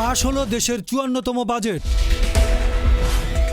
পাশ হলো দেশের চুয়ান্নতম বাজেট।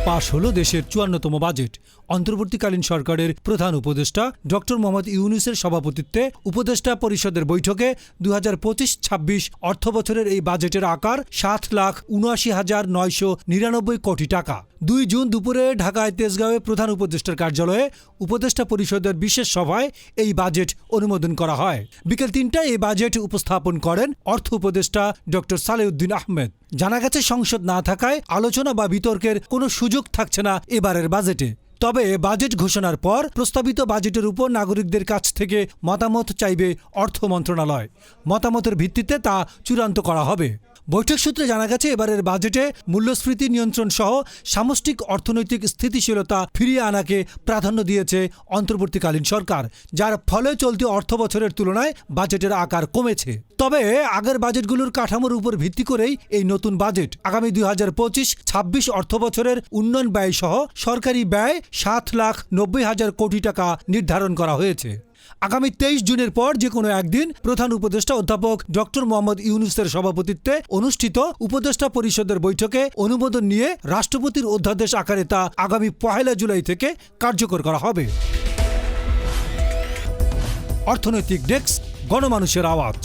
পাশ হলো দেশের চুয়ান্নতম বাজেট। অন্তর্বর্তীকালীন সরকারের প্রধান উপদেষ্টা ডক্টর মোহাম্মদ ইউনুসের সভাপতিত্বে উপদেষ্টা পরিষদের বৈঠকে দু হাজার পঁচিশ ছাব্বিশ অর্থ বছরের এই বাজেটের আকার সাত লাখ উনআশি হাজার নয়শো নিরানব্বই কোটি টাকা। দুই জুন দুপুরে ঢাকায় তেজগাঁওয়ে প্রধান উপদেষ্টার কার্যালয়ে উপদেষ্টা পরিষদের বিশেষ সভায় এই বাজেট অনুমোদন করা হয়। বিকেল তিনটায় এই বাজেট উপস্থাপন করেন অর্থ উপদেষ্টা ডক্টর সালেউদ্দিন আহমেদ। জানা গেছে, সংসদ না থাকায় আলোচনা বা বিতর্কের কোনো সুযোগ থাকছে না এবারের বাজেটে। তবে বাজেট ঘোষণার পর প্রস্তাবিত বাজেটের উপর নাগরিকদের কাছ থেকে মতামত চাইবে অর্থ মন্ত্রণালয়। মতামতের ভিত্তিতে তা চূড়ান্ত করা হবে। বৈঠক সূত্রে জানা গেছে, এবারের বাজেটে মূল্যস্ফীতি নিয়ন্ত্রণ সহ সামষ্টিক অর্থনৈতিক স্থিতিশীলতা ফিরিয়ে আনাকে প্রাধান্য দিয়েছে অন্তর্বর্তীকালীন সরকার, যার ফলে চলতি অর্থ বছরের তুলনায় বাজেটের আকার কমেছে। তবে আগের বাজেটগুলোর কাঠামোর উপর ভিত্তি করেই এই নতুন বাজেট আগামী দুই হাজার পঁচিশ ছাব্বিশ অর্থ বছরের উন্নয়ন ব্যয় সহ সরকারি ব্যয় সাত লাখ নব্বই হাজার কোটি টাকা নির্ধারণ করা হয়েছে। আগামী তেইশ জুনের পর যে কোনো একদিন প্রধান উপদেষ্টা অধ্যাপক ডক্টর মোহাম্মদ ইউনুসের সভাপতিত্বে অনুষ্ঠিত উপদেষ্টা পরিষদের বৈঠকে অনুমোদন নিয়ে রাষ্ট্রপতির অধ্যাদেশ আকারে তা আগামী পহেলা জুলাই থেকে কার্যকর করা হবে। অর্থনৈতিক ডেস্ক, গণমানুষের আওয়াজ।